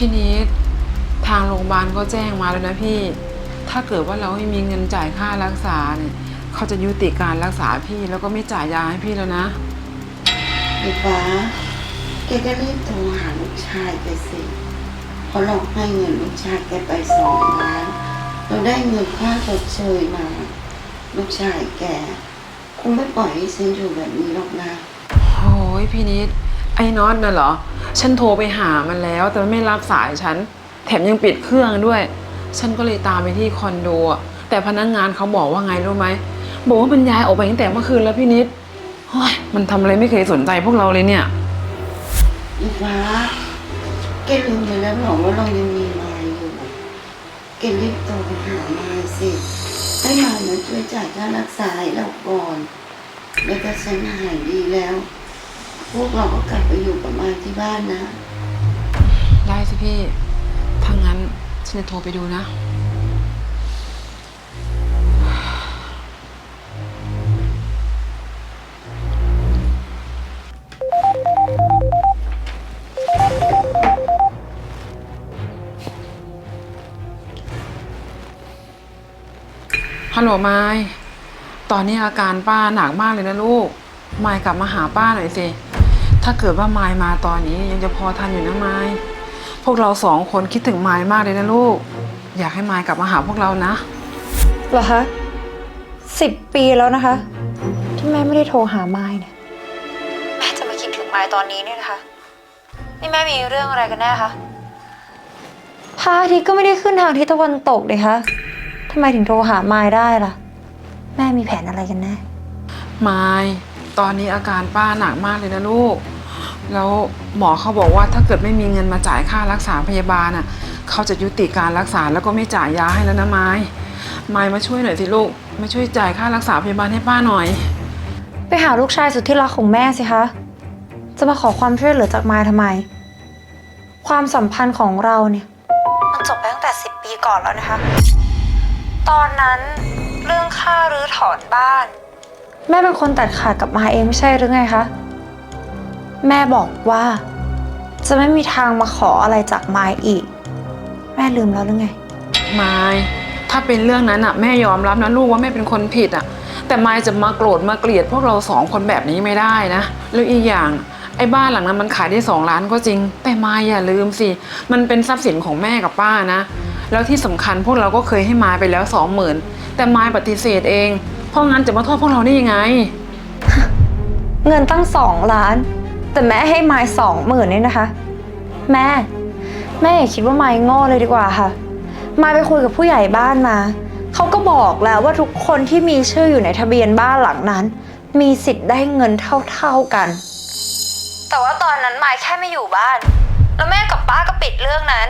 พี่นิดทางโรงพยาบาลก็แจ้งมาแล้วนะพี่ ถ้าเกิดว่าเราไม่มีเงินจ่ายค่ารักษาเนี่ยเขาจะยุติการรักษาพี่แล้วก็ไม่จ่ายยาให้พี่แล้วนะ ไอ้ฟ้าแกก็รีบโทรหาลูกชายแกสิเพราะเราให้เงินลูกชายแกไปสองล้านเราได้เงินค่าชดเชยมา ลูกชายแกคงไม่ปล่อยให้ฉันอยู่แบบนี้หรอกนะ โอ้ยพี่นิด ไอ้น็อตน่ะเหรอ ฉันโทรไปหามันแล้ว แต่มันไม่รับสายฉัน แถมยังปิดเครื่องด้วย ฉันก็เลยตามไปที่คอนโดอะแต่พนักงานเขาบอกว่าไงรู้ไหม บอกว่ามันย้ายออกไปตั้งแต่เมื่อคืนแล้วพี่นิดโอ้ยมันทำอะไรไม่เคยสนใจพวกเราเลยเนี่ยอ้ฟ้าแกลืมไปแล้วเหรอว่าเรายังมีมายอยู่แกรีบโทรไปหามายสิให้มายมาช่วยจ่ายค่ารักษาให้เราก่อน แล้วก็ฉันหายดีแล้ว พวกเราก็กลับไปอยู่กับมายที่บ้านนะ ได้สิพี่ถ้างั้นฉันจะโทรไปดูนะ ฮัลโหลไม้ ตอนนี้อาการป้าหนักมากเลยนะลูก ไม้กลับมาหาป้าหน่อยสิ ถ้าเกิดว่าไม้มาตอนนี้ยังจะพอทันอยู่นะไม้พวกเราสองคนคิดถึงไม้มากเลยนะลูก อยากให้ไม้กลับมาหาพวกเรานะ เหรอคะสิบปีแล้วนะคะ ที่แม่ไม่ได้โทรหาไม้เนี่ยแม่จะมาคิดถึงไม้ตอนนี้เนี่ยนะคะ นี่แม่มีเรื่องอะไรกันแน่คะพระอาทิตย์ก็ไม่ได้ขึ้นทางทิศตะวันตกเลยคะทำไมถึงโทรหาไม้ได้ล่ะ แม่มีแผนอะไรกันแน่ไม้ตอนนี้อาการป้าหนักมากเลยนะลูก แล้วหมอเขาบอกว่าถ้าเกิดไม่มีเงินมาจ่ายค่ารักษาพยาบาลน่ะเขาจะยุติการรักษาแล้วก็ไม่จ่ายยาให้แล้วนะไม้ไม้มาช่วยหน่อยสิลูกมาช่วยจ่ายค่ารักษาพยาบาลให้ป้าหน่อย ไปหาลูกชายสุดที่รักของแม่สิคะ จะมาขอความช่วยเหลือจากไม้ทำไม ความสัมพันธ์ของเราเนี่ย มันจบไปตั้งแต่สิบปีก่อนแล้วนะคะ ตอนนั้นเรื่องค่ารื้อถอนบ้าน แม่เป็นคนตัดขาดกับไม้เองไม่ใช่หรือไงคะ แม่บอกว่า จะไม่มีทางมาขออะไรจากไม้อีก แม่ลืมแล้วหรือไง ไม้ถ้าเป็นเรื่องนั้นอะแม่ยอมรับนะลูกว่าแม่เป็นคนผิดอะ แต่ไม้จะมาโกรธมาเกลียดพวกเราสองคนแบบนี้ไม่ได้นะ แล้วอีกอย่างไอ้บ้านหลังนั้นมันขายได้สองล้านก็จริง แต่ไม้อย่าลืมสิ มันเป็นทรัพย์สินของแม่กับป้านะ แล้วที่สำคัญพวกเราก็เคยให้ไม้ไปแล้วสองหมื่นแต่ไม้ปฏิเสธเอง เพราะงั้นจะมาโทษพวกเราได้ยังไง เงินตั้งสองล้าน แต่แม่ให้ไม้สองหมื่นนี่นะคะ แม่ แม่อย่าคิดว่าไม้โง่เลยดีกว่าค่ะ ไม้ไปคุยกับผู้ใหญ่บ้านมา เขาก็บอกแล้วว่าทุกคนที่มีชื่ออยู่ในทะเบียนบ้านหลังนั้น มีสิทธิ์ได้เงินเท่าๆกัน แต่ว่าตอนนั้นไม้แค่ไม่อยู่บ้าน แล้วแม่กับป้าก็ปิดเรื่องนั้น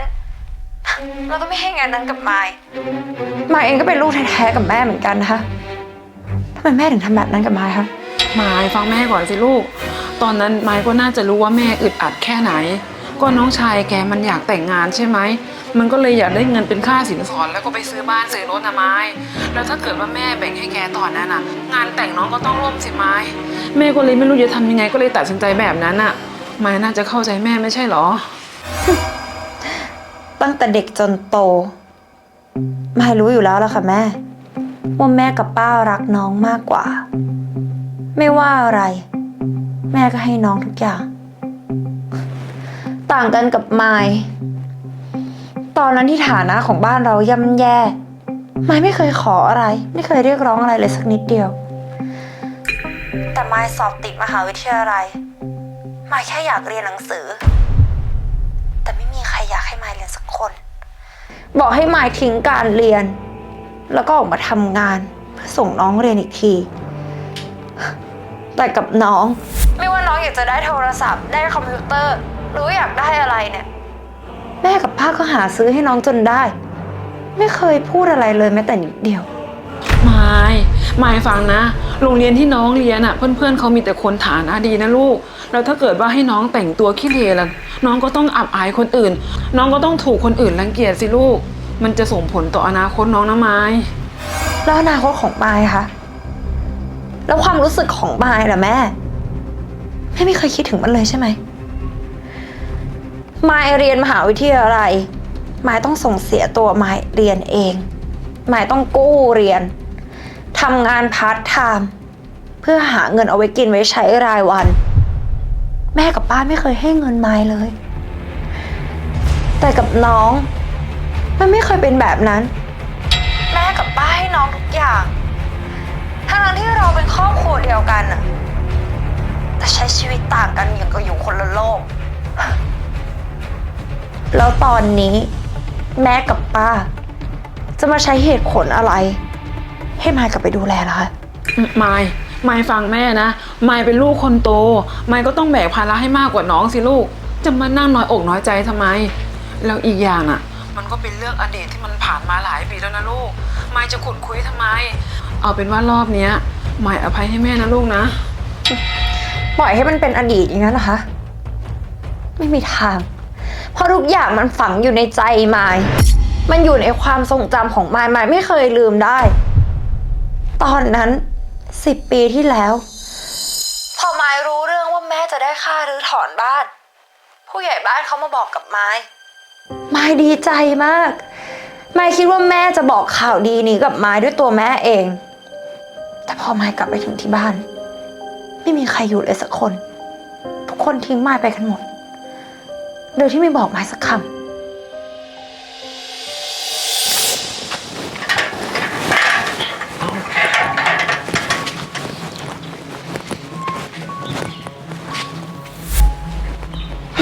แล้วก็ไม่ให้งานนั้นกับไม้ไม้เองก็เป็นลูกแท้ๆกับแม่เหมือนกันนะคะทำไมแม่ถึงทำแบบนั้นกับไม้คะมายฟังแม่ก่อนสิลูก ตอนนั้นไมายก็น่าจะรู้ว่าแม่อึดอัดแค่ไหน ก็น้องชายแกมันอยากแต่งงานใช่ไหม มันก็เลยอยากได้เงินเป็นค่าสินสอดแล้วก็ไปซื้อบ้านซื้อรถนะไม้ แล้วถ้าเกิดว่าแม่แบ่งให้แกตอนนั้นน่ะ งานแต่งน้องก็ต้องร่วมสิไม้ แม่ก็เลยไม่รู้จะทำยังไงก็เลยตัดสินใจแบบนั้นน่ะ ไม้น่าจะเข้าใจแม่ไม่ใช่เหรอ ตั้งแต่เด็กจนโตไมายรู้อยู่แล้วล่ะค่ะแม่ ว่าแม่กับป้ารักน้องมากกว่า ไม่ว่าอะไร แม่ก็ให้น้องทุกอย่าง ต่างกันกับมายตอนนั้นที่ฐานะของบ้านเราย่ำแย่ไมายไม่เคยขออะไร ไม่เคยเรียกร้องอะไรเลยสักนิดเดียว แต่มายสอบติดมหาวิทยาลัยมายแค่อยากเรียนหนังสือ แต่ไม่มีใครอยากให้มายเรียนสักคน บอกให้มายทิ้งการเรียน แล้วก็ออกมาทำงาน เพื่อส่งน้องเรียนอีกทีแต่กับน้อง ไม่ว่าน้องอยากจะได้โทรศัพท์ ได้คอมพิวเตอร์ หรือว่าอยากได้อะไรเนี่ย แม่กับป้าก็หาซื้อให้น้องจนได้ ไม่เคยพูดอะไรเลยแม้แต่นิดเดียวไม่ไม่ฟังนะ โรงเรียนที่น้องเรียนอะ เพื่อนๆเขามีแต่คนฐานะดีนะลูก แล้วถ้าเกิดว่าให้น้องแต่งตัวขี้เลล่ะ น้องก็ต้องอับอายคนอื่น น้องก็ต้องถูกคนอื่นรังเกียจสิลูก มันจะส่งผลต่ออนาคตน้องนะไม้แล้วอนาคตของมายคะ แล้วความรู้สึกของมายล่ะแม่ แม่ไม่เคยคิดถึงมันเลยใช่ไหมมายเรียนมหาวิทยาลัยมายต้องส่งเสียตัวมายเรียนเองมายต้องกู้เรียนทำงานพาร์ทไทม์เพื่อหาเงินเอาไว้กินไว้ใช้รายวัน แม่กับป้าไม่เคยให้เงินมายเลย แต่กับน้อง มันไม่เคยเป็นแบบนั้น แม่กับป้าให้น้องทุกอย่างทั้งที่เราเป็นครอบครัวเดียวกันอะ ใช้ชีวิตต่างกันอย่างกับอยู่คนละโลก แล้วตอนนี้ แม่กับป้า จะมาใช้เหตุผลอะไร ให้มายกลับไปดูแลล่ะคะ มายมายฟังแม่นะ มายเป็นลูกคนโต มายก็ต้องแบกภาระให้มากกว่าน้องสิลูก จะมานั่งน้อยอกน้อยใจทำไม แล้วอีกอย่างอะ มันก็เป็นเรื่องอดีตที่มันผ่านมาหลายปีแล้วนะลูก มายจะขุดคุยทำไม เอาเป็นว่ารอบเนี้ย มายอภัยให้แม่นะลูกนะ ปล่อยให้มันเป็นอดีตอย่างนั้นเหรอคะ ไม่มีทาง เพราะทุกอย่างมันฝังอยู่ในใจมาย มันอยู่ในความทรงจำของมายมายไม่เคยลืมได้ ตอนนั้นสิบปีที่แล้ว พอมายรู้เรื่องว่าแม่จะได้ค่ารื้อถอนบ้าน ผู้ใหญ่บ้านเขามาบอกกับมายมายดีใจมากมายคิดว่าแม่จะบอกข่าวดีนี้กับมายด้วยตัวแม่เอง แต่พอมายกลับไปถึงที่บ้าน ไม่มีใครอยู่เลยสักคน ทุกคนทิ้งมายไปกันหมด โดยที่ไม่บอกมายสักคำ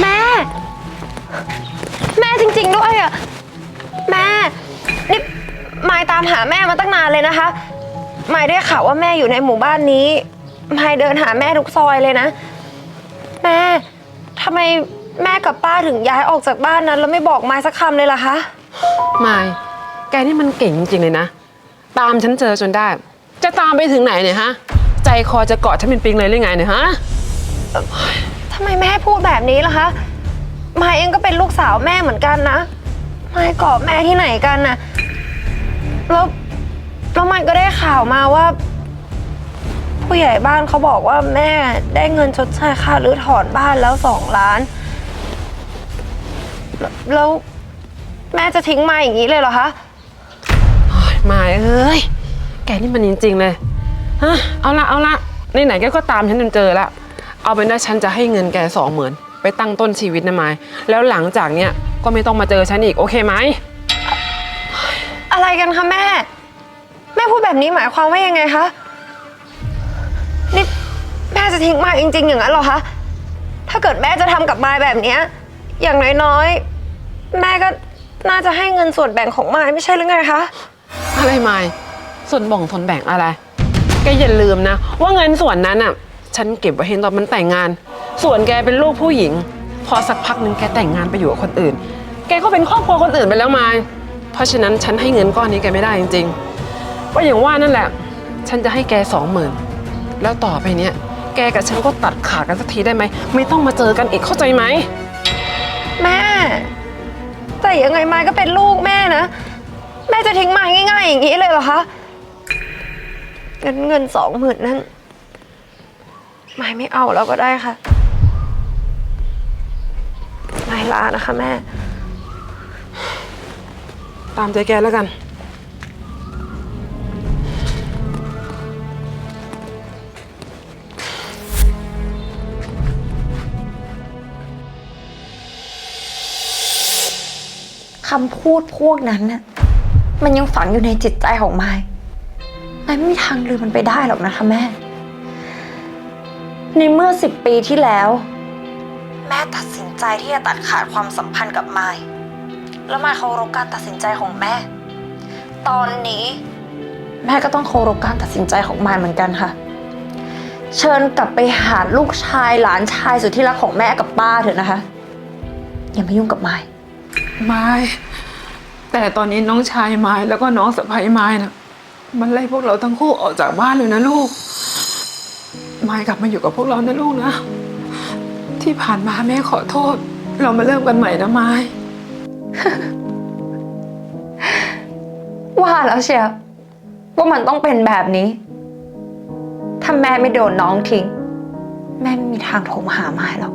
แม่แม่จริงๆด้วยแม่นี่มายตามหาแม่มาตั้งนานเลยนะคะมายได้ข่าวว่าแม่อยู่ในหมู่บ้านนี้ มายเดินหาแม่ทุกซอยเลยนะ แม่ทำไมแม่กับป้าถึงย้ายออกจากบ้านนั้น แล้วไม่บอกมายสักคำเลยล่ะคะ มาย แกนี่มันเก่งจริงๆเลยนะ ตามฉันเจอจนได้ จะตามไปถึงไหนเนี่ยฮะ ใจคอจะเกาะฉันเป็นปิงเลยหรือไงเนี่ยฮะ ทำไมแม่พูดแบบนี้ล่ะคะ มายเองก็เป็นลูกสาวแม่เหมือนกันนะ มายเกาะแม่ที่ไหนกันนะแล้วแล้วมันก็ได้ข่าวมาว่า ผู้ใหญ่บ้านเขาบอกว่าแม่ได้เงินชดใช้ค่ารื้อถอนบ้านแล้วสองล้าน แล้วแม่จะทิ้งมาอย่างนี้เลยเหรอคะมายเอ้ย แกนี่มันจริงๆเลย ฮะ เอาละเอาละในไหนๆแกก็ตามฉันจนเจอละ เอาเป็นว่าฉันจะให้เงินแกสองหมื่นไปตั้งต้นชีวิตนะมาย แล้วหลังจากเนี้ยก็ไม่ต้องมาเจอฉันอีกโอเคไหม อะไรกันคะแม่ แม่พูดแบบนี้หมายความว่ายังไงคะ นี่แม่จะทิ้งมายจริง ๆ อย่างนั้นเหรอคะ ถ้าเกิดแม่จะทำกับมายแบบเนี้ยอย่างน้อยๆ แม่ก็น่าจะให้เงินส่วนแบ่งของมายไม่ใช่หรือไงคะ อะไรมายส่วนบ่งทนแบ่งอะไร แกอย่าลืมนะ ว่าเงินส่วนนั้นอะ ฉันเก็บไว้ให้ตอนมันแต่งงาน ส่วนแกเป็นลูกผู้หญิง พอสักพักหนึ่งแกแต่งงานไปอยู่กับคนอื่น แกก็เป็นครอบครัวคนอื่นไปแล้วมายเพราะฉะนั้นฉันให้เงินก้อนนี้แกไม่ได้จริงๆว่าอย่างว่านั่นแหละ ฉันจะให้แกสองหมื่น แล้วต่อไปเนี้ยแกกับฉันก็ตัดขาดกันสักทีได้ไหม ไม่ต้องมาเจอกันอีกเข้าใจไหม แม่ แต่ยังไงมายก็เป็นลูกแม่นะ แม่จะทิ้งมายง่ายๆ อย่างนี้เลยเหรอคะเงินเงินสองหมื่นนั้นมายไม่เอาแล้วก็ได้ค่ะมายลานะคะแม่ ตามใจแกแล้วกันำพูดพวกนั้นน่ะมันยังฝังอยู่ในจิตใจของมายมายไม่มีทางลืมมันไปได้หรอกนะคะแม่ ในเมื่อสิบปีที่แล้ว แม่ตัดสินใจที่จะตัดขาดความสัมพันธ์กับมาย แล้วมายเคารพการตัดสินใจของแม่ ตอนนี้ แม่ก็ต้องเคารพการตัดสินใจของมายเหมือนกันค่ะ เชิญกลับไปหาลูกชายหลานชายสุดที่รักของแม่กับป้าเถอะนะคะ อย่ามายุ่งกับมาย ไม้แต่ตอนนี้น้องชายไม้แล้วก็น้องสะใภ้ไม้นะมันไล่พวกเราทั้งคู่ออกจากบ้านเลยนะลูก ไม้กลับมาอยู่กับพวกเรานะลูกนะ ที่ผ่านมาแม่ขอโทษ เรามาเริ่มกันใหม่นะไม้ ว่าแล้วเชียวว่ามันต้องเป็นแบบนี้ ถ้าแม่ไม่โดนน้องทิ้ง แม่ไม่มีทางโทรมาหาไม้หรอก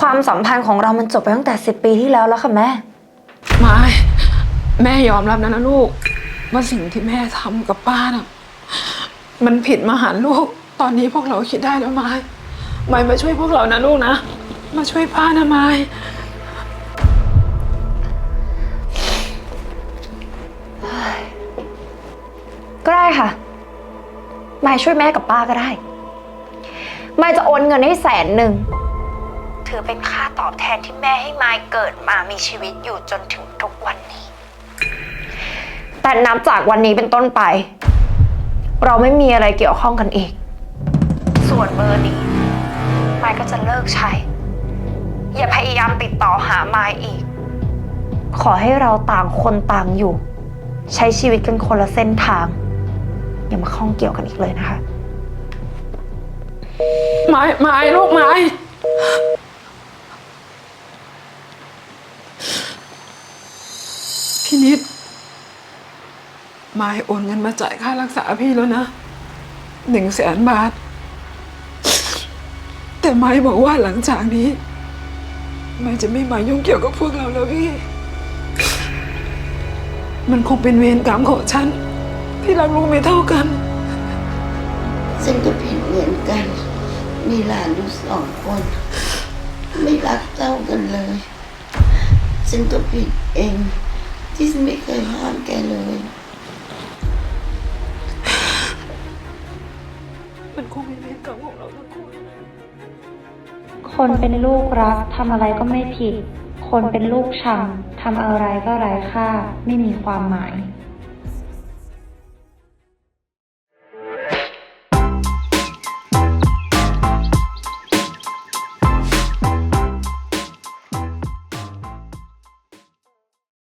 ความสัมพันธ์ของเรามันจบไปตั้งแต่สิบปีที่แล้วแล้วค่ะแม่ ไม้แม่ยอมรับนะนะลูก ว่าสิ่งที่แม่ทำกับป้าน่ะมันผิดมหันต์ลูก ตอนนี้พวกเราคิดได้แล้วไม้ไม้มาช่วยพวกเรานะลูกนะ มาช่วยป้านะไม้ก็ได้ค่ะ มายช่วยแม่กับป้าก็ได้ มายจะโอนเงินให้แสนหนึ่ง ถือเป็นค่าตอบแทนที่แม่ให้มายเกิดมามีชีวิตอยู่จนถึงทุกวันนี้ แต่นับจากวันนี้เป็นต้นไป เราไม่มีอะไรเกี่ยวข้องกันอีก ส่วนเบอร์นี้มายก็จะเลิกใช้ อย่าพยายามติดต่อหามายอีก ขอให้เราต่างคนต่างอยู่ ใช้ชีวิตกันคนละเส้นทาง อย่ามาข้องเกี่ยวกันอีกเลยนะคะ ไม้ไม้ลูกไม้พี่นิด ไม้โอนเงินมาจ่ายค่ารักษาพี่แล้วนะหนึ่งแสนบาท แต่ไม้บอกว่าหลังจากนี้ไม้จะไม่มายุ่งเกี่ยวกับพวกเราแล้วพี่ มันคงเป็นเวรกรรมของฉัน ที่รักลูกไม่เท่ากันฉันก็ผิดเหมือนกัน มีหลานอยู่สองคน ไม่รักเจ้ากันเลย ฉันก็ผิดเอง ที่ฉันไม่เคยห้ามแกเลย คงเป็นเวรกรรมของเราทั้งคู่คนเป็นลูกรักทำอะไรก็ไม่ผิด คนเป็นลูกชังทำอะไรก็ไร้ค่า ไม่มีความหมาย